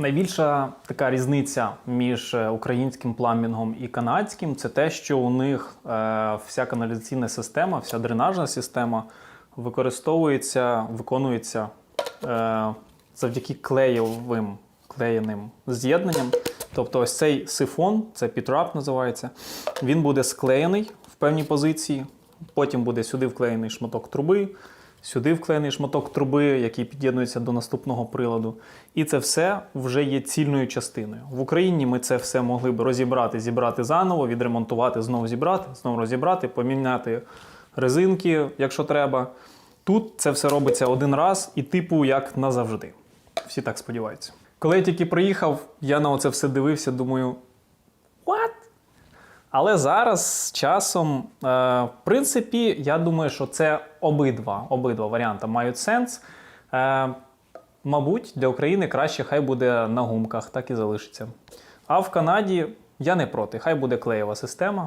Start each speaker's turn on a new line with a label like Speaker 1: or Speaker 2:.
Speaker 1: Найбільша така різниця між е, українським пламінгом і канадським це те, що у них е, вся каналізаційна система, вся дренажна система використовується, виконується е, завдяки клеєвим клеєним з'єднанням. Тобто ось цей сифон, це підрап називається, він буде склеєний в певній позиції, потім буде сюди вклеєний шматок труби, сюди вклеєний шматок труби, який під'єднується до наступного приладу. І це все вже є цільною частиною. В Україні ми це все могли б розібрати, зібрати заново, відремонтувати, знову зібрати, знову розібрати, поміняти резинки, якщо треба. Тут це все робиться один раз і, типу, як назавжди. Всі так сподіваються. Коли я тільки приїхав, я на оце все дивився, думаю? Але зараз з часом, е, в принципі, я думаю, що це обидва, обидва варіанти мають сенс. Е, мабуть, для України краще хай буде на гумках, так і залишиться. А в Канаді я не проти, хай буде клеєва система.